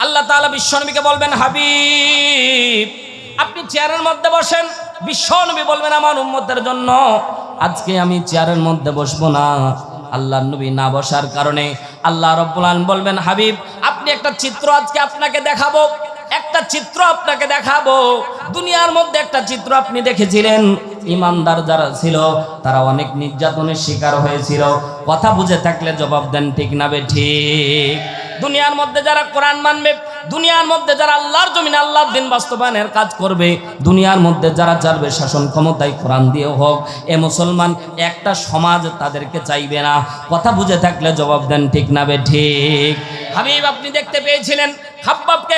আল্লাহ তালা বিশ্বনবীকে বলবেন, হাবিব, আপনি চেয়ারের মধ্যে বসেন। বিশ্বনবী বলবেন, আমার উম্মতের জন্য। আজকে আমি চেয়ারের মধ্যে বসবো না। আল্লাহ নবী না বসার কারণে আল্লাহ রব্বুল বলবেন, হাবিব, আপনি একটা চিত্র আজকে আপনাকে দেখাবো। একটা চিত্র আপনাকে দেখাবো। দুনিয়ার মধ্যে একটা চিত্র আপনি দেখেছিলেন। ইমানদার যারা ছিল, তারা অনেক নির্যাতনের শিকার হয়েছিল। কথা বুঝে থাকলে জবাব দেন, ঠিক না বে, ঠিক। দুনিয়ার মধ্যে যারা কোরআন মানবে, দুনিয়ার মধ্যে যারা আল্লাহর জমিন আল্লাহর দিন বাস্তবায়নের কাজ করবে, দুনিয়ার মধ্যে যারা চালবে শাসন ক্ষমতায় কোরআন দিয়ে হোক, এ মুসলমান একটা সমাজ তাদেরকে চাইবে না। কথা বুঝে থাকলে জবাব দেন, ঠিক না বে, ঠিক। হাবিব, আপনি দেখতে পেয়েছিলেন খাব্বাবকে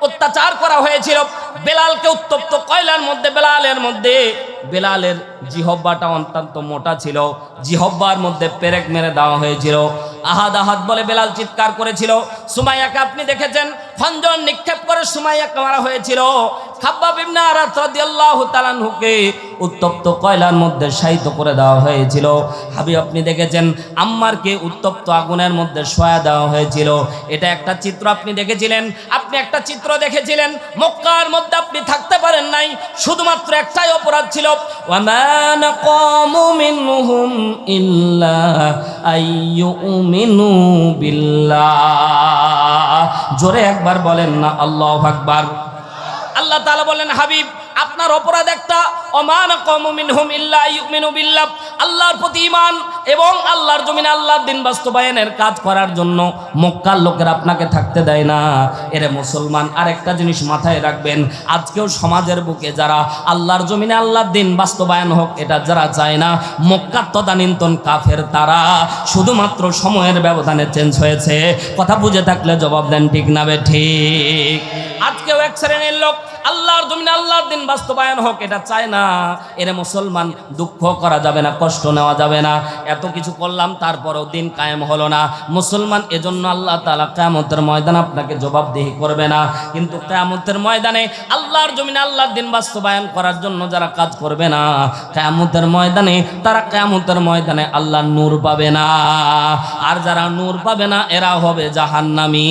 অত্যাচার করা হয়েছিল। বেলালকে উত্তপ্ত কয়লার মধ্যে, বেলালের মধ্যে। বেলালের জিহব্বাটা অত্যন্ত মোটা ছিল। জিহব্বার মধ্যে পেরেক মেরে দেওয়া হয়েছিল। আহাদ আহাদ বলে বেলাল চিৎকার করেছিল। সুমাইয়াকে আপনি দেখেছেন? খঞ্জন নিক্ষেপ করে সুমাইয়াকে মারা হয়েছিল। উত্তপ্ত কয়লার মধ্যে শায়িত করে দেওয়া হয়েছিল। হাবিব, আপনি দেখেছেন আম্মারকে উত্তপ্ত আগুনের মধ্যে শোয়া দেওয়া হয়েছিল। এটা একটা চিত্র আপনি দেখেছিলেন? আপনি একটা চিত্র দেখেছিলেন? মক্কার মধ্যে আপনি থাকতে পারেন নাই। শুধুমাত্র একটাই অপরাধ ছিল। ওয়ামা নাকামু একবার বলেন না আল্লাহ আকবার। আল্লাহ তালা বলেন হাবিব আপনার অপরাধ একটা। অমান কমিনহুম ইল্লা আল্লাহর প্রতি ঈমান এবং আল্লাহর জমিনে আল্লাহর দিন বাস্তবায়নের কাজ করার জন্য মক্কার লোকের আপনাকে থাকতে দেয় না। এরে মুসলমান, আরেকটা জিনিস মাথায় রাখবেন। আজকেও সমাজের বুকে যারা আল্লাহর জমিনে আল্লাহর দিন বাস্তবায়ন হোক, এটা যারা চায় না, মক্কার তদানীন্তন কাফের তারা শুধুমাত্র সময়ের ব্যবধানে চেঞ্জ হয়েছে। কথা বুঝে থাকলে জবাব দেন ঠিক না বে ঠিক। আজকেও এক শ্রেণির লোক আল্লাহর জমিনে আল্লাহর দিন বাস্তবায়ন হোক, এটা চায় না। এরে মুসলমান, দুঃখ করা যাবে না, কষ্ট নেওয়া যাবে না। এত কিছু করলাম, তারপরেও দিন কায়েম হলো না। মুসলমান, এজন্য আল্লাহ তালা কেয়ামতের ময়দান আপনাকে জবাবদিহি করবে না। কিন্তু কেয়ামতের ময়দানে আল্লাহর জমিনে আল্লাহর দিন বাস্তবায়ন করার জন্য যারা কাজ করবে না, কেয়ামতের ময়দানে, তারা কেয়ামতের ময়দানে আল্লাহ নূর পাবে না। আর যারা নূর পাবে না, এরা হবে জাহান্নামি।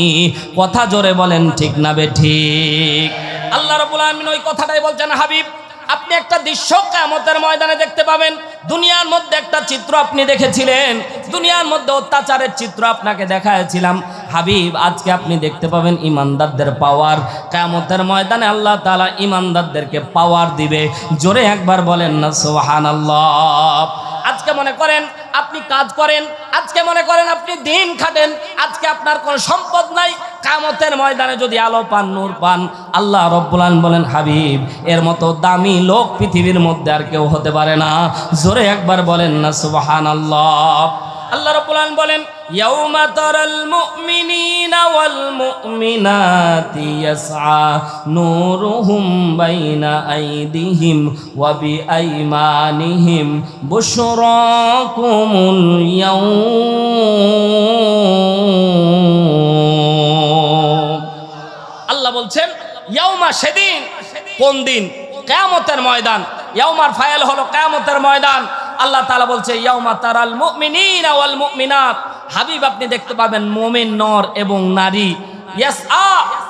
কথা জোরে বলেন, ঠিক না বে ঠিক? আল্লাহ রবুল আলমিন ওই কথাটাই বলছেন, হাবিব, আপনি একটা দৃশ্য কামতের ময়দানে দেখতে পাবেন। দুনিয়ার মধ্যে একটা চিত্র আপনি দেখেছিলেন। দুনিয়ার মধ্যে অত্যাচারের চিত্র আপনাকে দেখাইছিলাম। হাবিব, আজকে আপনি দেখতে পাবেন ইমানদারদের পাওয়ার কেমতের ময়দানে আল্লাহ তালা ইমানদারদেরকে পাওয়ার দিবে। জোরে একবার বলেন না সোহান আজকে মনে করেন আপনি কাজ করেন, আজকে মনে করেন আপনি দিন খাটেন, আজকে আপনার কোনো সম্পদ নাই। কামতের ময়দানে যদি আলো পান, নূর পান, আল্লাহ রব্বুলান বলেন, হাবিব, এর মতো দামি লোক পৃথিবীর মধ্যে আর কেউ হতে পারে না। জোরে একবার বলেন না সুবাহান আল্লাহ আল্লাহ রব্বুল আলামিন বলেন, ইয়াউমা তারাল মুমিনিনা ওয়াল মুমিনাতি ইয়াসআ নূরুহুম বাইনা আইদিহিম ওয়া বিআইমানিহিম বুশরাকুমুল ইয়াউম। আল্লাহ বলছেন, ইয়াউমা সেদিন, কোন দিন? কেয়ামতের ময়দান। ইয়াউমার ফায়াল হলো কেয়ামতের ময়দান। আল্লাহ তালা বলছে, ইয়াউমা তারাল মুমিনিনা ওয়াল মুমিনাত। হাবিব, আপনি দেখতে পাবেন মুমিন নর এবং নারী। ইয়াস আ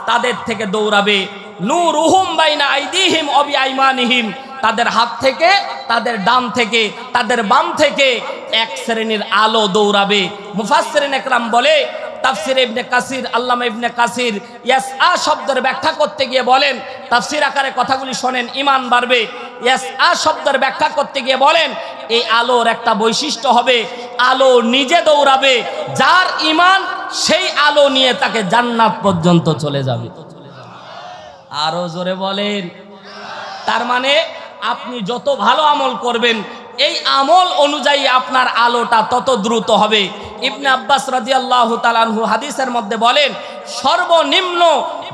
তাদের থেকে দৌড়াবে। নূরুহুম বাইনা আইদিহিম অবি আইমানিহিম। তাদের হাত থেকে, তাদের ডান থেকে, তাদের বাম থেকে এক শ্রেণির আলো দৌড়াবে। মুফাসসিরিন একরাম বলে, তাফসির ইবনে কাসির, আল্লামা ইবনে কাসির ইয়াস আ শব্দের ব্যাখ্যা করতে গিয়ে বলেন, তাফসির আকারে কথাগুলি শোনেন ইমান বাড়বে। ইয়াস আ শব্দের ব্যাখ্যা করতে গিয়ে বলেন এই আলোর একটা বৈশিষ্ট্য হবে, আলো নিজে দৌড়াবে, যার ইমান সেই আলো নিয়ে তাকে জান্নাত পর্যন্ত চলে যাবে। আরও জোরে বলেন। তার মানে আপনি যত ভালো আমল করবেন, এই আমল অনুযায়ী আপনার আলোটা তত দ্রুত হবে। ইবনে আব্বাস রাদিয়াল্লাহু তাআলাহু হাদিসের মধ্যে বলেন, সর্বনিম্ন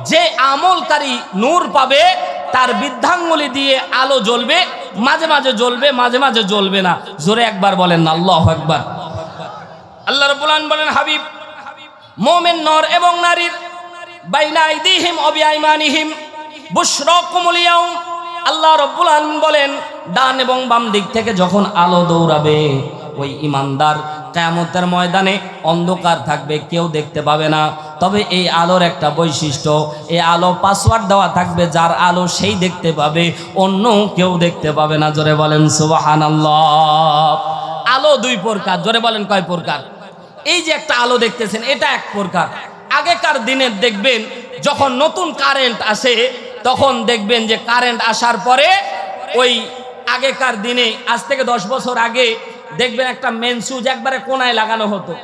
যে আমলকারী নূর পাবে, তার বৃদ্ধাঙ্গুলি দিয়ে আলো জ্বলবে মাঝে মাঝে জ্বলবে, মাঝে মাঝে জ্বলবে না। জোরে একবার বলেন, আল্লাহ একবার আল্লাহ রাব্বুল বলেন, হাবিব, মোমেন নর এবং নারীর আল্লাহ রব্বুল বলেন, ডান এবং বাম দিক থেকে যখন আলো দৌড়াবে, ওই ইমানদার কেয়ামতের ময়দানে অন্ধকার থাকবে, কেউ দেখতে পাবে না। তবে এই আলোর একটা বৈশিষ্ট্য, এই আলো পাসওয়ার্ড দেওয়া থাকবে, যার আলো সেই দেখতে পাবে, অন্য কেউ দেখতে পাবে না। জোরে বলেন সুবাহান আলো দুই প্রকার, জোরে বলেন কয় প্রকার? এই যে একটা আলো দেখতেছেন, এটা এক প্রকার। আগেকার দিনে দেখবেন, যখন নতুন কারেন্ট আসে, তখন দেখবেন যে কারেন্ট আসার পরে ওই আগেকার দিনে, আজ থেকে দশ বছর আগে দেখবেন একটা মেন সুইচ একবারে কোনায় লাগানো হতো।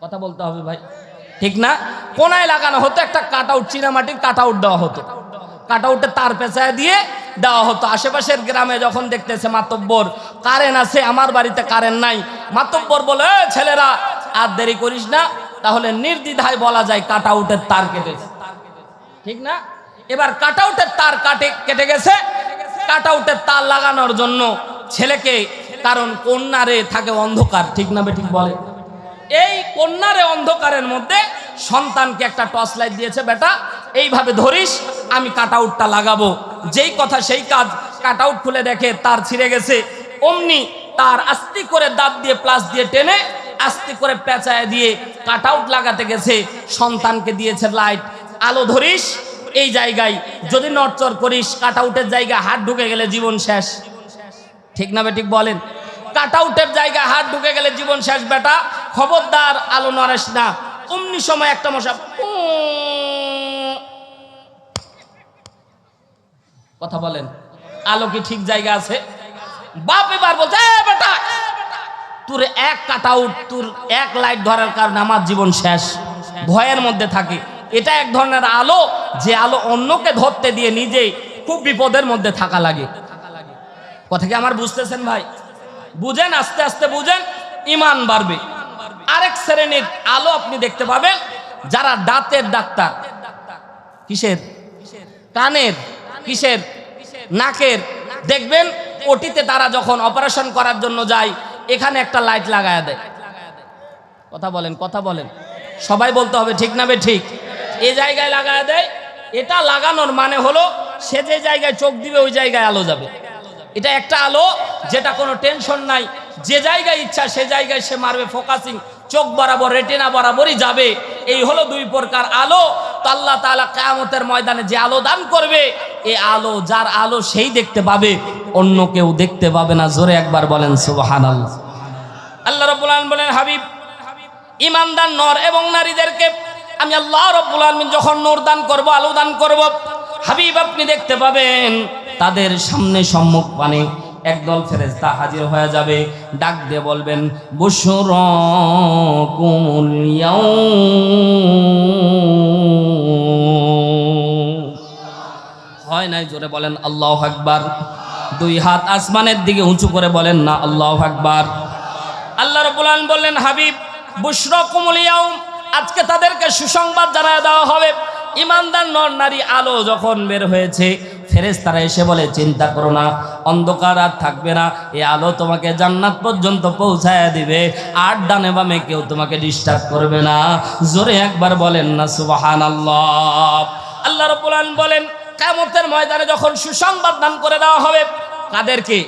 কথা বলতে হবে ভাই। ঠিক না? কোনায় লাগানো হতো একটা কাট আউট চিনামাটির কাট আউট দেওয়া হতো। কাট আউটে তার পেঁচায় দিয়ে দেওয়া হতো। আশেপাশের গ্রামে যখন দেখতেছে মাতব্বর কারেন্ট আছে আমার বাড়িতে কারেন্ট নাই। মাতব্বর বলে "এ, ছেলেরা আর দেরি করিস না। তাহলে নির্দ্বিধায় বলা যায় কাট আউটের তার কেটেছে ঠিক না? এবার কাট আউটের তার কাটে কেটে গেছে। কাট আউটের তার লাগানোর জন্য ছেলেকে কারণ কন্যারে থাকে অন্ধকার, ঠিক না ঠিক বলে? এই কন্যারে অন্ধকারের মধ্যে সন্তানকে একটা টর্চ লাইট দিয়েছে, বেটা, এইভাবে ধরিস, আমি কাট আউটটা লাগাবো। যেই কথা সেই কাজ, কাট আউট খুলে দেখে তার ছিঁড়ে গেছে। অমনি তার আস্তি করে দাঁত দিয়ে প্লাস দিয়ে টেনে আস্তি করে পেঁচায় দিয়ে কাট আউট লাগাতে গেছে। সন্তানকে দিয়েছে লাইট, আলো ধরিস, এই জায়গায় যদি নড়চর করিস, কাট আউটের জায়গায় হাত ঢুকে গেলে জীবন শেষ। ঠিক না বেঠিক বলেন। কাট আউটের জায়গায় হাত ঢুকে গেলে জীবন শেষ, বেটা। খবরদার আলো নরেশ না। অমনি সময় একটা মশা কথা বলেন। আলো কি ঠিক জায়গা আছে? বাপ এবার বলছে, "এ, বেটা, তোর এক কাট আউট তোর এক লাইট ধরার কারণে আমার জীবন শেষ। ভয়ের মধ্যে থাকে। এটা এক ধরনের আলো, যে আলো অন্যকে ধরতে দিয়ে নিজে খুব বিপদের মধ্যে থাকা লাগে। কথা কি আমার বুঝতেছেন ভাই? বুঝেন, আস্তে আস্তে বুঝেন, ইমান বাড়বে। আরেক শ্রেণির আলো আপনি দেখতে পাবেন, যারা দাঁতের ডাক্তার। কিসের? কানের। কিসের? নাকের। দেখবেন, ওটিতে তারা যখন অপারেশন করার জন্য যায়, এখানে একটা লাইট লাগায় দেয়। কথা বলেন কথা বলেন। সবাই বলতে হবে, ঠিক না বে ঠিক? এই জায়গায় লাগায় দেয়, এটা লাগানোর মানে হলো, সে যে জায়গায় চোখ দিবে, ওই জায়গায় আলো যাবে। এটা একটা আলো, যেটা কোনো টেনশন নাই। যে জায়গায় ইচ্ছা, সে জায়গায় সে মারবে ফোকাসিং চোখ বরাবর রেটিনা বরাবরই যাবে। এই হলো দুই প্রকার আলো। তো আল্লাহ তাআলা কিয়ামতের ময়দানে যে আলো দান করবে, এ আলো যার আলো সেই দেখতে পাবে, অন্য কেউ দেখতে পাবে না। জোরে একবার বলেন, সুবহানাল্লাহ। আল্লাহ আলামিন বলেন, হাবিব ইমানদার নর এবং নারীদেরকে আমি আল্লাহ রব্বুল আলমিন যখন নূর দান করব, আলো দান করব, হাবিব আপনি দেখতে পাবেন তাদের সামনে সম্মুখ পানে একদল ফেরেস্তা হাজির হয়ে যাবে। ডাক দিয়ে বলবেন বুসর হয় নাই জোরে বলেন, আল্লাহ আকবার। দুই হাত আসমানের দিকে উঁচু করে বলেন, না, আল্লাহ আকবার। আল্লাহ রব্বুল বললেন, হাবিব বুশরাকুমুল ইয়াউম, আজকে তাদেরকে সুসংবাদ জানায় দেওয়া হবে। ইমানদার নর নারী আলো যখন বের হয়েছে ফেরেশতারা এসে বলে, চিন্তা করো না, অন্ধকার আর থাকবে না। এ আলো তোমাকে জান্নাত পর্যন্ত পৌঁছায় দিবে। আর ডানে বামে কেউ তোমাকে ডিস্টার্ব করবে না। জোরে একবার বলেন না, সুবহানাল্লাহ। আল্লাহ রাব্বুল আলামিন বলেন, কিয়ামতের ময়দানে যখন সুসংবাদ দান করে দেওয়া হবে কাদেরকে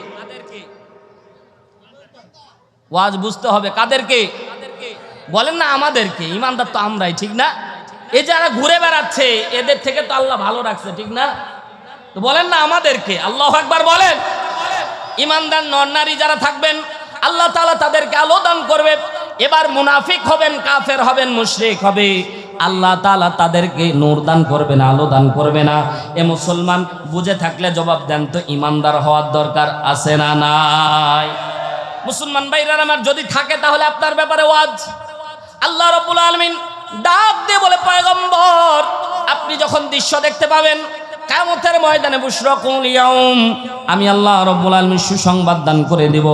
ওয়াজ বুঝতে হবে কাদেরকে বলেন না আমাদেরকে ইমানদার তো আমরাই, ঠিক না? এ যারা ঘুরে বেড়াচ্ছে, এদের থেকে তো আল্লাহ ভালো রাখছে, ঠিক না? তো বলেন না আমাদেরকে। আল্লাহ একবার বলেন। ইমানদার নর নারী যারা থাকবেন, আল্লাহ তালা তাদেরকে আলো দান করবে। এবার মুনাফিক হবেন, কাফের হবেন, মুশরিক হবে। আল্লাহ তালা তাদেরকে নূর দান করবে না, আলো দান করবে না। এ মুসলমান বুঝে থাকলে জবাব দেন তো ইমানদার হওয়ার দরকার আছে না নাই? মুসলমান ভাইরা আমার যদি থাকে তাহলে আপনার ব্যাপারে ওয়াজ। আল্লাহ রব্বুল আলমিন ডাক দিয়ে বলে, পয়গম্বর, আপনি যখন দৃশ্য দেখতে পাবেন কামতের ময়দানে বুশরকুল আমি আল্লাহ রব্বুল আলমিন সুসংবাদ দান করে দেব।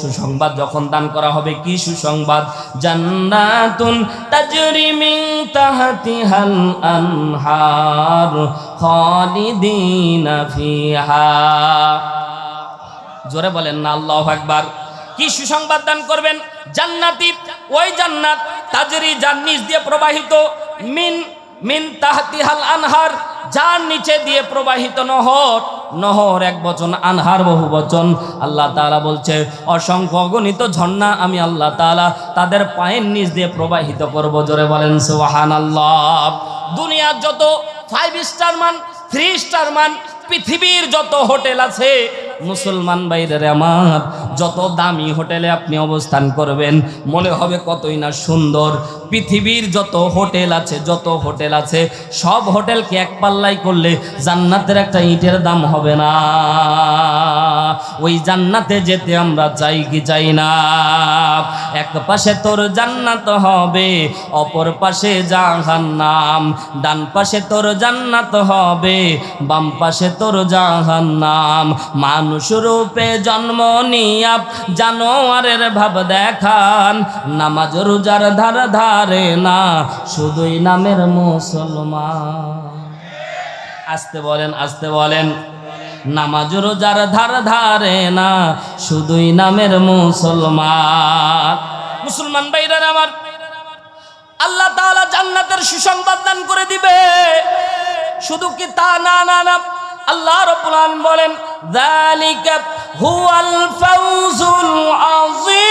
সুসংবাদ যখন দান করা হবে, কি সুসংবাদ? জান্নাতুন তাজরি মিন তাহতিহাল আনহার খালিদিনা ফিহা। জোরে বলেন না, আল্লাহ একবার কি সুসংবাদ দান করবেন? জান্নাতি, ওই জান্নাত, তাজরি নিচ দিয়ে প্রবাহিত, মিন মিন তাহতিহাল আনহার যার নিচে দিয়ে প্রবাহিত নহর নহর এক বচন, আনহার বহু বচন। আল্লাহ তালা বলছে, অসংখ্য অগণিত ঝর্ণা আমি আল্লাহ তালা তাদের পায়ের নিচ দিয়ে প্রবাহিত করব। জোরে বলেন, সুবহানাল্লাহ। দুনিয়ার যত ফাইভ স্টার মান থ্রি স্টার মান পৃথিবীর যত হোটেল আছে মুসলমান বাইরের আমার, যত দামি হোটেলে আপনি অবস্থান করবেন, মনে হবে কতই না সুন্দর। পৃথিবীর যত হোটেল আছে, যত হোটেল আছে, সব হোটেলকে এক পাল্লাই করলে জান্নাতের একটা ইটের দাম হবে না। ওই জান্নাতে যেতে আমরা চাই কি চাই না। এক পাশে তোর জান্নাত হবে, অপর পাশে জাহান্নাম। ডান পাশে তোর জান্নাত হবে, বাম পাশে তোর জাহান্নাম। মানুষ রূপে জন্ম নিয়া জানোয়ারের ভাব দেখান। নামাজ রোজার ধার ধারে না, শুধুই নামের মুসলমান। আসতে বলেন আসতে বলেন। নামাজ রোজার ধার ধারে না, শুধুই নামের মুসলমান। মুসলমান ভাইরা আমার, আল্লাহ তাআলা জান্নাতের সুসংবাদ দান করে দিবে। শুধু কি তা না না না আল্লাহ রাব্বুল আলামিন বলেন, যালিকা হুয়াল ফাউজুল আযীম।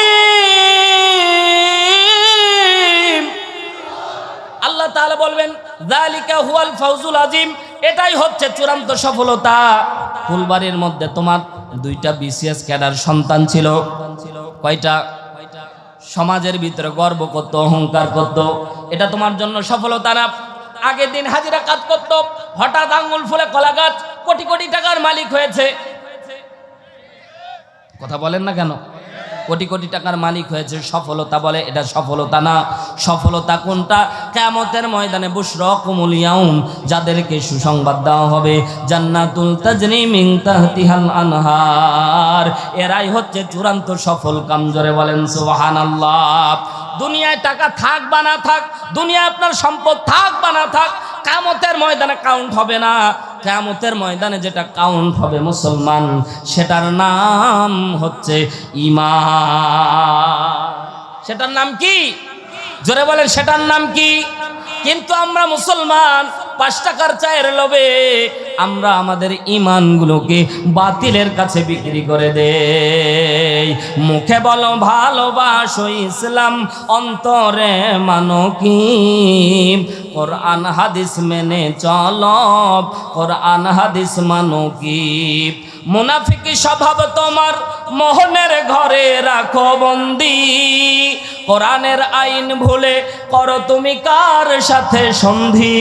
আল্লাহ তাআলা বলবেন, যালিকা হুয়াল ফাউজুল আজিম এটাই হচ্ছে চূড়ান্ত সফলতা। ফুলবাড়ির মধ্যে তোমার দুইটা বিসিএস ক্যাডার সন্তান ছিল, কয়টা? সমাজের ভিতরে গর্ব করত, অহংকার করত, এটা তোমার জন্য সফলতা না। আগের দিন হাজিরা কাজ করত, হঠাৎ আঙ্গুল ফুলে কলা গাছ কোটি কোটি টাকার মালিক হয়েছে। কথা বলেন না কেন? কোটি কোটি টাকার মালিক হয়েছে, সফলতা বলে এটা সফলতা না। সফলতা কোনটা? কেমতের ময়দানে বুশরকুমুল ইয়াউম, যাদেরকে সুসংবাদ দেওয়া হবে। জান্নাতুল তাজরি মিন তাহতিহাল আনহার। এরাই হচ্ছে চূড়ান্ত সফল কাম, জোরে বলেন সুবহানাল্লাহ। দুনিয়ায় টাকা থাক বা না থাক দুনিয়া আপনার সম্পদ থাক বা না থাক কামতের ময়দানে কাউন্ট হবে না। কামতের ময়দানে যেটা কাউন্ট হবে মুসলমান, সেটার নাম হচ্ছে ইমা সেটার নাম কি? জোরে বলেন, সেটার নাম কি? কিন্তু আমরা মুসলমান পাঁচ টাকার চায়ের লোভে আমরা আমাদের ইমানগুলোকে বাতিলের কাছে বিক্রি করে দেই। মুখে বলো, ভালোবাসো ইসলাম, অন্তরে মানো কি? কোরআন, হাদিস মেনে চলো, কোরআন, হাদিস মানো কি? মুনাফিকি স্বভাব তোমার, মোহনের ঘরে রাখো বন্দি। কোরআনের আইন ভুলে করো তুমি কার সাথে সন্ধি?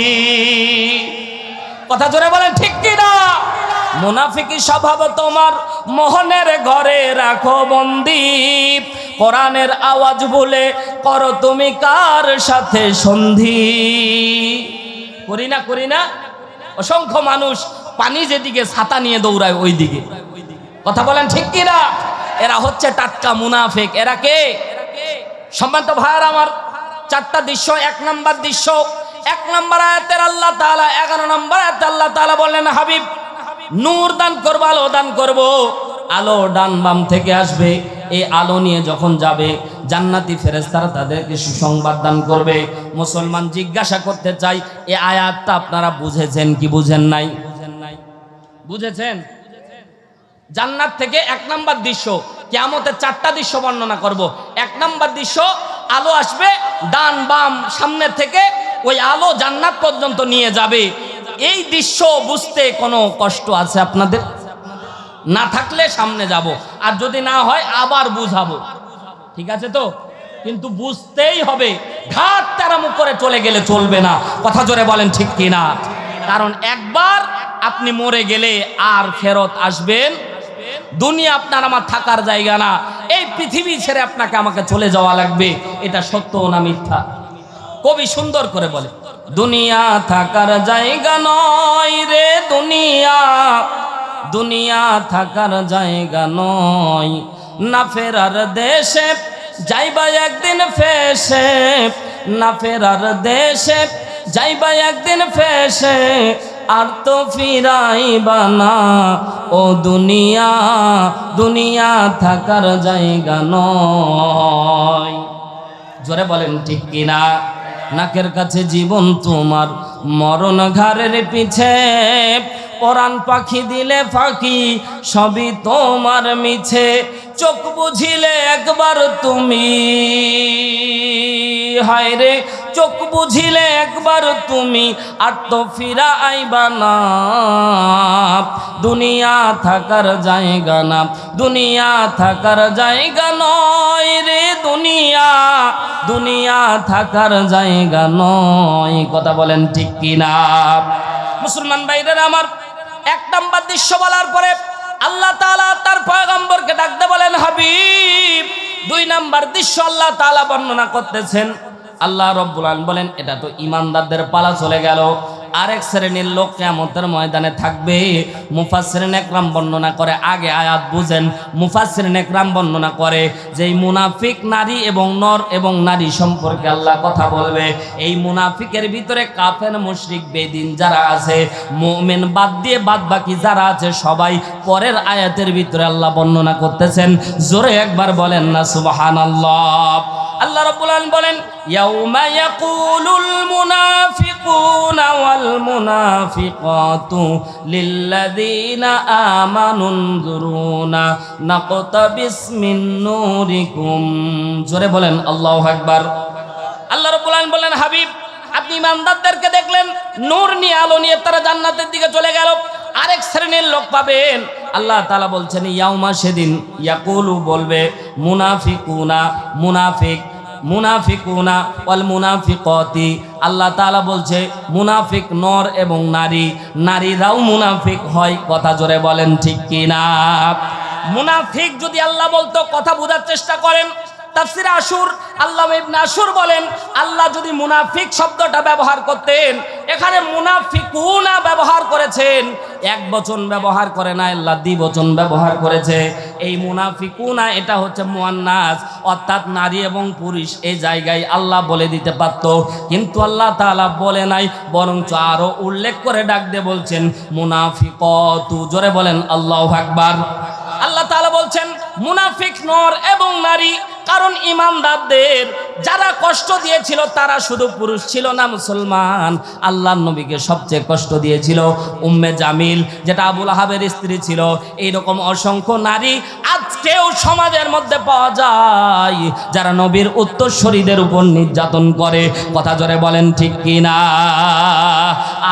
কথা জোরে বলেন, ঠিক কিনা মুনাফিকি স্বভাব তোমার মোহনের ঘরে রাখো বন্দি। কোরআনের আওয়াজ ভুলে করো তুমি কার সাথে সন্ধি? করি না করি না। অসংখ্য মানুষ পানি যেদিকে ছাতা নিয়ে দৌড়ায় ওই দিকে কথা বলেন, ঠিক কিনা এরা হচ্ছে টাটকা মুনাফেক। এরা কে? সম্মানিত ভাইয়ার আমার চারটা দৃশ্য, এক নাম্বার দৃশ্য, এক নাম্বার আয়াতের আল্লাহ তাআলা, এগারো নাম্বার আয়াতে আল্লাহ তাআলা বললেন, হাবিব, নূর দান করব, আলো দান করব। আলো ডান বাম থেকে আসবে। এই আলো নিয়ে যখন যাবে, জান্নাতি ফেরেস্তারা তাদেরকে সুসংবাদ দান করবে। মুসলমান জিজ্ঞাসা করতে চাই, এ আয়াতটা আপনারা বুঝেছেন কি বুঝেন নাই? বুঝেছেন? জান্নাত থেকে এক নাম্বার দৃশ্য কেয়ামতের চারটা দৃশ্য বর্ণনা করব। এক নম্বর দৃশ্য, আলো আসবে ডান বাম সামনের থেকে ওই আলো জান্নাত পর্যন্ত নিয়ে যাবে। এই দৃশ্য বুঝতে কোনো কষ্ট আছে আপনাদের? না থাকলে সামনে যাব, আর যদি না হয় আবার বুঝাবো। ঠিক আছে তো? কিন্তু বুঝতেই হবে ঘাট তেরামুখ করে চলে গেলে চলবে না। কথা জোরে বলেন ঠিক কিনা? কারণ একবার আপনি মরে গেলে আর ফেরত আসবেন দুনিয়া আপনার আমার থাকার জায়গা না। এই পৃথিবী ছেড়ে আপনাকে আমাকে চলে যাওয়া লাগবে। এটা সত্য না মিথ্যা? কবি সুন্দর করে বলে, দুনিয়া থাকার জায়গা নয় রে দুনিয়া। দুনিয়া থাকার জায়গা নয়। না ফেরার দেশে যাইবা একদিন ফেসে। না ফেরার দেশে যাইবা একদিন ফেসে। আর তো ফিরাইবা না। ও দুনিয়া দুনিয়া থাকার জায়গা নয়। জোরে বলেন, ঠিক কিনা? নাকের কাছে জীবন তোমার, মরণ ঘাড়ের পিছে। পরাণ পাখি দিলে ফাঁকি, সবই তোমার মিছে। চোখ বুঝিলে একবার তুমি। হায় রে চোখ বুঝিলে একবার তুমি আর তো ফিরা আইবা না। দুনিয়া থাকার জায়গা না, দুনিয়া থাকার জায়গা নয় রে দুনিয়া দুনিয়া থাকার জায়গা নয়। কথা বলেন ঠিক কিনা? মুসলমান ভাইদের আমার এক নাম্বার দৃশ্য বলার পরে আল্লাহ তাআলা তার পয়গম্বরকে ডাকতে বলেন, হাবিব, দুই নাম্বার দৃশ্য আল্লাহ তাআলা বর্ণনা করতেছেন। আল্লাহ রব্বুল আলামিন বলেন, এটা তো ইমানদারদের পালা চলে গেল। আরেক শ্রেণির লোক কেমতের ময়দানে থাকবে। মুফাসসিরিন একরাম বর্ণনা করে, আগে আয়াত বুঝেন, মুফাসসিরিন একরাম বর্ণনা করে যে মুনাফিক নারী এবং নর এবং নারী সম্পর্কে আল্লাহ কথা বলবে, এই মুনাফিকের ভিতরে কাফের, মুশরিক, বেদিন যারা আছে, মুমিন বাদ দিয়ে বাদ বাকি যারা আছে, সবাই পরের আয়াতের ভিতরে আল্লাহ বর্ণনা করতেছেন। জোরে একবার বলেন না, সুবহানাল্লাহ। আল্লাহ রাব্বুল আলামিন বলেন, ইয়াউমা ইয়াকুলুল মুনাফিকুনা ওয়াল মুনাফিকাতু লিল্লাযীনা আমানু নজুরুনা নাকতাবিস মিন নূরিকুম। জোরে বলেন, আল্লাহু আকবার। আল্লাহ রাব্বুল আলামিন বলেন, হাবিব, আপনি ইমানদারদেরকে দেখলেন, নূর নিয়ে আলো নিয়ে তারা জান্নাতের দিকে চলে গেল। আরেক শ্রেণির লোক পাবেন আল্লাহ তালা বলছেন, ইয়াউমা সেদিন ইয়াকুলু বলবে, মুনাফিকুনা, মুনাফিক, মুনাফিকুনা ওয়াল মুনাফিকতি। আল্লাহ তালা বলছে, মুনাফিক নর এবং নারী, নারীরাও মুনাফিক হয়। কথা জোরে বলেন ঠিক কিনা? মুনাফিক যদি আল্লাহ বলতো, কথা বোঝার চেষ্টা করেন তাফসির আশুর, আল্লাহ ইবনে আশুর বলেন, আল্লাহ যদি মুনাফিক শব্দটা ব্যবহার করতেন, এখানে মুনাফিকুনা ব্যবহার করেছেন, এক বচন ব্যবহার করে না, আল্লাহ দ্বিবচন ব্যবহার করেছে। এই মুনাফিকুনা, এটা হচ্ছে মুয়ান্নাস, অর্থাৎ নারী এবং পুরুষ এই জায়গায় আল্লাহ বলে দিতে পারতো, কিন্তু আল্লাহ তাআলা বলে নাই, বরঞ্চ আরও উল্লেখ করে ডাক দিয়ে বলছেন, মুনাফিকতু, জোরে বলেন, আল্লাহু আকবার। আল্লাহ তাআলা বলছেন, মুনাফিক নর এবং নারী, কারণ ইমানদারদের যারা কষ্ট দিয়েছিল, তারা শুধু পুরুষ ছিল না মুসলমান। আল্লাহ নবীকে সবচেয়ে কষ্ট দিয়েছিল উম্মে জামিল, যেটা আবুল আহাবের স্ত্রী ছিল। এইরকম অসংখ্য নারী আজকেও সমাজের মধ্যে পাওয়া যায়, যারা নবীর উত্তরসূরিদের উপর নির্যাতন করে। কথা জোরে বলেন, ঠিক কি না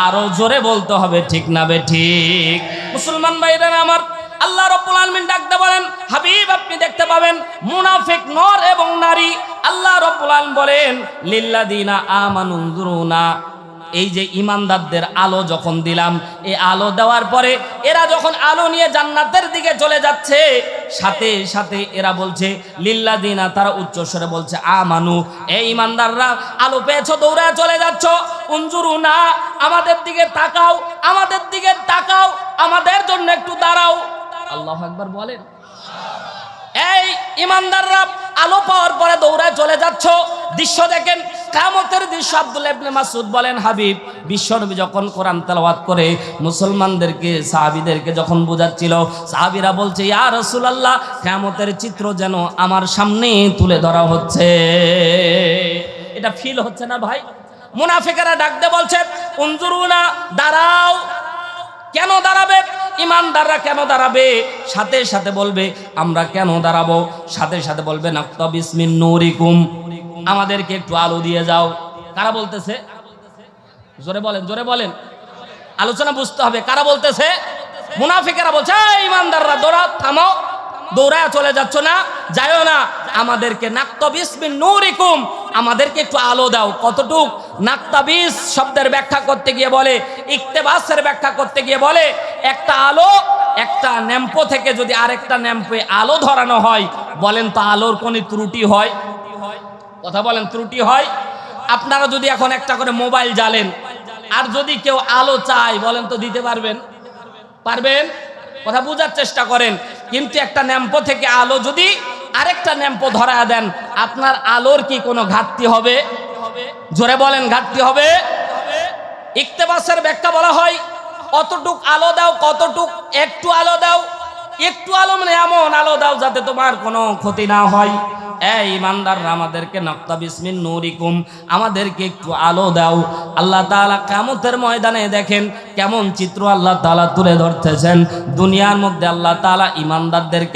আরও জোরে বলতে হবে, ঠিক না বে ঠিক? মুসলমান ভাইরা আমার আল্লাহ রব্বুল আলমিন ডাকতে বলেন, হাবিব, আপনি দেখতে পাবেন মুনাফিক নর এবং নারী। আল্লাহ রব্বুল আলম বলেন লিল্লাদিনা আমানুন্দুরুনা এই যে ইমানদারদের আলো যখন দিলাম, এই আলো দেওয়ার পরে এরা যখন আলো নিয়ে জান্নাতের দিকে চলে যাচ্ছে, সাথে সাথে এরা বলছে লিল্লাদিনা তারা উচ্চস্বরে বলছে আ আমানু। এই ইমানদাররা আলো পেয়েছ দৌড়ায় চলে যাচ্ছ। উঞ্জুরু না আমাদের দিকে তাকাও, আমাদের দিকে তাকাও, আমাদের জন্য একটু দাঁড়াও। আল্লাহ একবার বলেন, এই ইমানদাররা আলো পাওয়ার পরে দৌড়ায় চলে যাচ্ছ। দৃশ্য দেখেন, কামতের দৃশ্য আব্দুল ইবনে মাসুদ বলেন, হাবিব বিশ্বনবী যখন কোরআন তেলাওয়াত করে, মুসলমানদেরকে, সাহাবিদেরকে যখন বোঝাচ্ছিল, সাহাবীরা বলছে, ইয়া রাসূলুল্লাহ, কামতের চিত্র যেন আমার সামনে তুলে ধরা হচ্ছে। এটা ফিল হচ্ছে না ভাই? মুনাফিকেরা ডাকতে বলছে, উনজুরুনা, দাঁড়াও। কেন দাঁড়াবে? ইমানদাররা কেন দাঁড়াবে? সাথে সাথে বলবে, আমরা কেন দাঁড়াবো? সাথে সাথে বলবে, নাক্তা বিসমিন নূরিকুম। আমাদেরকে একটু আলো দিয়ে যাও। কারা বলতেছে? জোরে বলেন জোরে বলেন। আলোচনা বুঝতে হবে, কারা বলতেছে? মুনাফিকেরা বলছে ইমানদাররা, দৌড়া, থামো। দৌড়ায় চলে যাচ্ছ না যাইও না। আমাদেরকে নাক্তবিসমিন নূরিকুম আমাদেরকে একটু আলো দাও। কতটুক? নাক্তাবিস শব্দের ব্যাখ্যা করতে গিয়ে বলে, ইকতেবাসের ব্যাখ্যা করতে গিয়ে বলে, একটা আলো, একটা ন্যাম্পো থেকে যদি আরেকটা ন্যাম্পে আলো ধরানো হয়, বলেন তো আলোর কোন ত্রুটি হয়। কথা বলেন, ত্রুটি হয়? আপনারা যদি এখন একটা করে মোবাইল জ্বালেন, আর যদি কেউ আলো চায়, বলেন তো দিতে পারবেন? পারবেন? কথা বোঝার চেষ্টা করেন। কিন্তু একটা ন্যাম্পো থেকে আলো যদি আরেকটা ন্যাম্পো ধরা দেন। আপনার আলোর কি কোনো ঘাটতি হবে? জোরে বলেন, ঘাটতি হবে? ইকতেবাসের ব্যাখ্যা বলা হয়, অতটুক আলো দাও, কতটুক একটু আলো মানে এমন আলো দাও যাতে তোমার কোনো ক্ষতি না হয়। এই আমাদেরকে নক্তা বিসমিন আমাদেরকে একটু আলো দাও। আল্লাহ ময়দানে দেখেন কেমন চিত্র আল্লাহ তুলে ধরতেছেন। দুনিয়ার মধ্যে আল্লাহ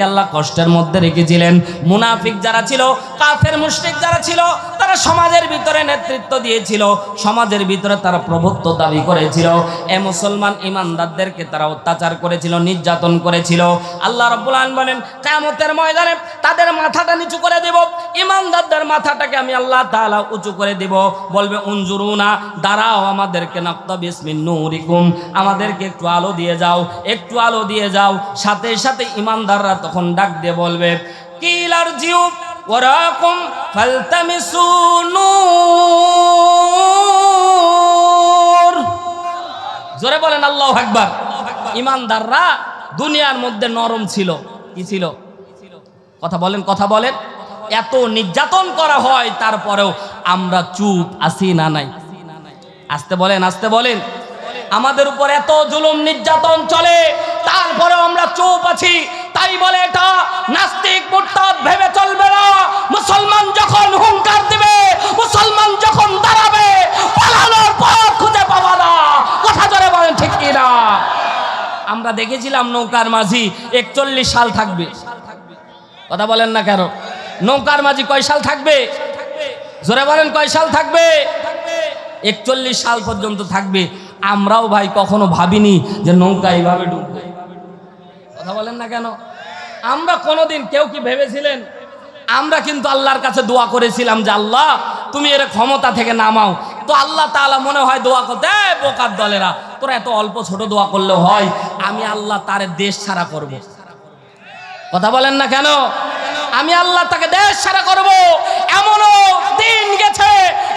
আল্লাহ কষ্টের মধ্যে রেখেছিলেন। মুনাফিক যারা ছিল, কাফের মুশরিক যারা ছিল, তারা সমাজের ভিতরে নেতৃত্ব দিয়েছিল। সমাজের ভিতরে তারা প্রভুত্ব দাবি করেছিল। এ মুসলমান ইমানদারদেরকে তারা অত্যাচার করেছিল, নির্যাতন করেছিল। আল্লাহ রব্বুল আলামিন বলেন, কিয়ামতের ময়দানে তাদের মাথাটা নিচু করে দেব, ইমানদারদের মাথাটাকে আমি আল্লাহ তাআলা উঁচু করে দেব। বলবে, উনজুরুনা, দাঁড়াও, আমাদেরকে নাক্তা বিসমিন নূরিকুম, আমাদেরকে একটু আলো দিয়ে যাও, একটু আলো দিয়ে যাও। সাথে সাথে ইমানদাররা তখন ডাক দিয়ে বলবে, কিলার জিউ, ওরাকুম ফালতামিসু নূর। জোরে বলেন, আল্লাহ আকবার। ইমানদাররা দুনিয়ার মধ্যে নরম ছিল। কি ছিল? কথা বলেন কথা বলেন। এত নির্যাতন করা হয়, তারপরেও আমরা চুপ আসি না নাই। আসতে বলেন আসতে বলেন। আমাদের উপর এত জুলুম, নির্যাতন চলে, তারপরেও আমরা চুপ আছি। তাই বলে এটা নাস্তিক মুরতাদ ভেবে চলবে না। মুসলমান যখন হুঙ্কার দিবে, মুসলমান যখন দাঁড়াবে, পালানোর পথ খুঁজে পাবা না। কথা জোরে বলেন, ঠিক কিনা? আমরা দেখেছিলাম নৌকার মাঝি একচল্লিশ সাল থাকবে। কথা বলেন না কেন? নৌকার মাঝি কয় সাল থাকবে? জোরে বলেন কয় সাল থাকবে? একচল্লিশ সাল পর্যন্ত থাকবে। আমরাও ভাই কখনো ভাবিনি যে নৌকা এইভাবে ডুববে। কথা বলেন না কেন? আমরা কোনোদিন কেউ কি ভেবেছিলেন? আমরা কিন্তু আল্লাহর কাছে দোয়া করেছিলাম যে আল্লাহ, তুমি এর ক্ষমতা থেকে নামাও। তো আল্লাহ তালা মনে হয় দোয়া করতে "এই বোকার দলেরা, তোরা এত অল্প ছোট দোয়া করলে হয়, আমি আল্লাহ তার দেশ ছাড়া করব। কথা বলেন না কেন আমি আল্লাহ তাকে দেশ ছাড়া করব। এমনও দিন গেছে,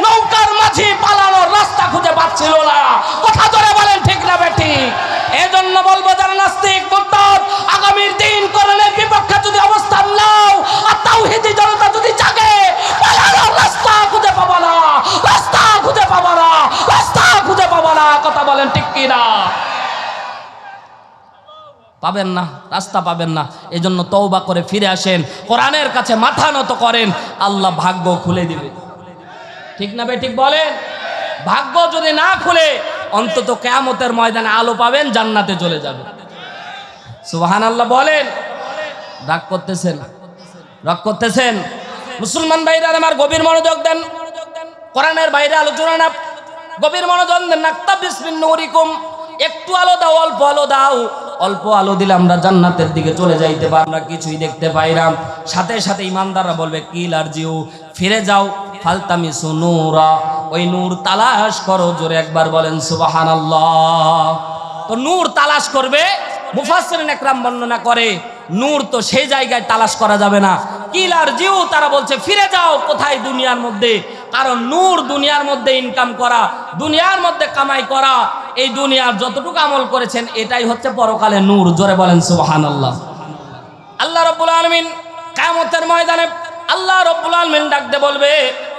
নৌকার মাঝি পালানোর রাস্তা খুঁজে পাচ্ছিল না। কথা ধরে বলেন, ঠিক না বেটি? এজন্য বলব, যারা নাস্তিক মুরতাদ আগামীর দিন করণের বিপক্ষে যদি অবস্থান নাও, আর তাও তাওহীদি জনতা যদি জাগে, পালানোর রাস্তা খুঁজে পাবা না, রাস্তা খুঁজে পাবা না, রাস্তা খুঁজে পাবা না। কথা বলেন, ঠিক কি না পাবেন না, রাস্তা পাবেন না। এজন্য তৌবা করে ফিরে আসেন, কোরআনের কাছে মাথা নত করেন, আল্লাহ ভাগ্য খুলে দিবে। ঠিক না ঠিক বলেন? ভাগ্য যদি না খুলে, অন্তত কেয়ামতের ময়দানে আলো পাবেন, জান্নাতে চলে যাবে। সুবাহান আল্লাহ বলেন। রাগ করতেছেন? রাগ করতেছেন? মুসলমান ভাইরা, আমার গভীর মনোযোগ দেন। কোরআনের বাইরে আলোচনা না। গভীর মনোযোগ দেন। নাক্তা বিসমিন একটু আলো দাও, অল্প আলো দাও। অল্প আলো দিলে আমরা জান্নাতের দিকে চলে যাইতে পারি। আমরা কিছুই দেখতে পাই না। সাথে সাথে ইমানদাররা বলবে, কিল আর ফিরে যাও। ফালতামি সুনুরা ওই নূর তালাশ করো, জোরে একবার বলেন, সুবহানাল্লাহ। তো নূর তালাশ করবে, মুফাসসিরিন একরাম বর্ণনা করে, নূর তো সেই জায়গায় তালাশ করা যাবে না। কিলার জিউ, তারা বলছে, ফিরে যাও কোথায় দুনিয়ার মধ্যে? কারণ নূর দুনিয়ার মধ্যে ইনকাম করা, দুনিয়ার মধ্যে কামাই করা এই দুনিয়ার যতটুকু আমল করেছেন, এটাই হচ্ছে পরকালে নূর। জোরে বলেন, সুবহানাল্লাহ। আল্লাহ রব্বুল আলমিন কামতের ময়দানে আল্লাহ রব্বুল আলমিন ডাকতে বলবে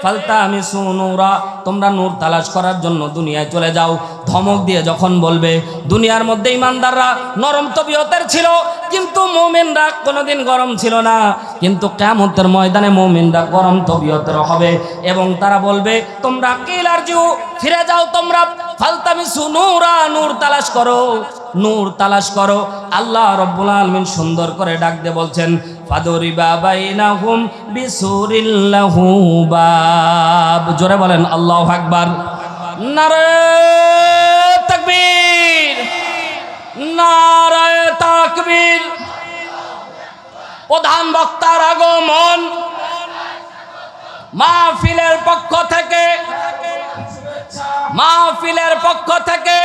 ফালতা আমি সুনুরা তোমরা নূর তালাশ করার জন্য দুনিয়ায় চলে যাও। ধমক দিয়ে যখন বলবে, দুনিয়ার মধ্যে ইমানদাররা নরম তবিয়তের ছিল, কিন্তু মোমেনরা কোনোদিন গরম ছিল না। কিন্তু কেমতের ময়দানে মোমেনরা গরম তবিয়তের হবে এবং তারা বলবে, তোমরা কিলার জিউ, ফিরে যাও তোমরা। ফালতামি সুনুরা নূর তালাশ করো, নূর তালাশ করো। আল্লাহ রব্বুল আলমিন সুন্দর করে ডাক দিয়ে বলছেন, ফাদরিবা বাইনাহুম বিসুরিল্লাহু বাব। জোরে বলেন, আল্লাহু আকবার। নারে তাকবীর। নারায়ে তাকবীর। প্রধান বক্তার আগমন। মাহফিলের পক্ষ থেকে মাহফিলের পক্ষ থেকে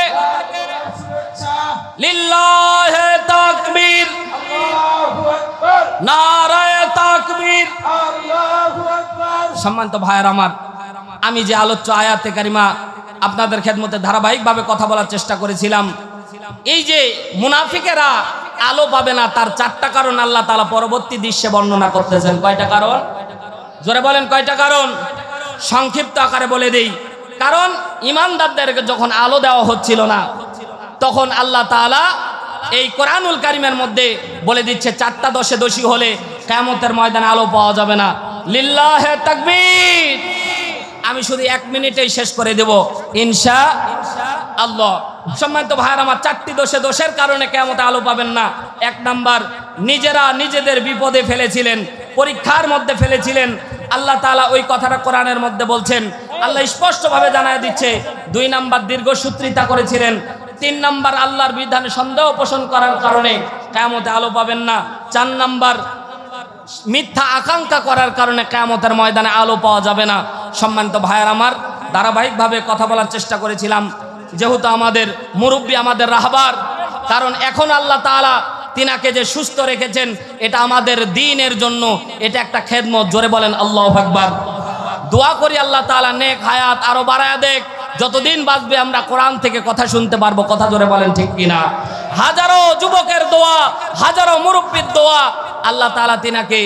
লিল্লাহে তাকবীর, নারায়ে তাকবীর। ভাইয়ের আমার, আমি যে আলোচ্য আয়াতে কারিমা আপনাদের খেদমতে ধারাবাহিকভাবে কথা বলার চেষ্টা করেছিলাম, এই যে মুনাফিকেরা আলো পাবে না, তার চারটা কারণ আল্লাহ তালা পরবর্তী দৃশ্যে বর্ণনা করতেছেন। কয়টা কারণ? জোরে বলেন কয়টা কারণ? সংক্ষিপ্ত আকারে বলে দেই। কারণ ইমানদারদেরকে যখন আলো দেওয়া হচ্ছিল না, তখন আল্লাহ তাআলা এই কোরআনুল কারিমের মধ্যে বলে দিচ্ছে, চারটা দশে দোষী হলে কেমতের ময়দানে আলো পাওয়া যাবে না। লিল্লাহে তাকবীর। আমি শুধু এক মিনিটেই শেষ করে দেব। ইনশা আল্লাহ। সম্মানিত ভাইয়ের, আমার চারটি দোষে দোষের কারণে কেমতে আলো পাবেন না। এক নাম্বার, নিজেরা নিজেদের বিপদে ফেলেছিলেন, পরীক্ষার মধ্যে ফেলেছিলেন। আল্লাহ তাআলা ওই কথাটা কোরআনের মধ্যে বলছেন আল্লাহ স্পষ্টভাবে জানায় দিচ্ছে, দুই নাম্বার দীর্ঘসূত্রিতা করেছিলেন। তিন নাম্বার আল্লাহর বিধানে সন্দেহ পোষণ করার কারণে কেমতে আলো পাবেন না। চার নাম্বার, মিথ্যা আকাঙ্ক্ষা করার কারণে কেয়ামতের ময়দানে আলো পাওয়া যাবে না। সম্মানিত ভাইয়ের আমার, ধারাবাহিকভাবে কথা বলার চেষ্টা করেছিলাম। যেহেতু আমাদের মুরব্বী আমাদের রাহবার, কারণ এখন আল্লাহ তাআলা তিনাকে যে সুস্থ রেখেছেন, এটা আমাদের দিনের জন্য, এটা একটা খেদমত। জোরে বলেন, আল্লাহ আকবার। দোয়া করি আল্লাহ তাআলা, নেক হায়াত আরও বাড়ায় দেখ। যতদিন বাঁচবে আমরা কোরআন থেকে কথা শুনতে পারব, কথা জোরে বলেন ঠিক কিনা? হাজারো যুবকের দোয়া, হাজারো মুরব্বীর দোয়া, আল্লাহ তাআলা তিনাকে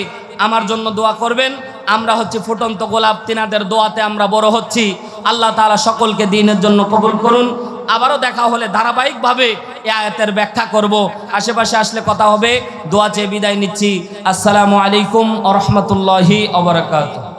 আমার জন্য দোয়া করবেন। আমরা হচ্ছে ফুটন্ত গোলাপ, তিনাদের দোয়াতে আমরা বড় হচ্ছি। আল্লাহ তাআলা সকলকে দিনের জন্য কবুল করুন। আবারও দেখা হলে ধারাবাহিকভাবে এ আয়াতের ব্যাখ্যা করব। আশেপাশে আসলে কথা হবে। দোয়া চেয়ে বিদায় নিচ্ছি। আসসালামু আলাইকুম আ রহমতুল্লাহি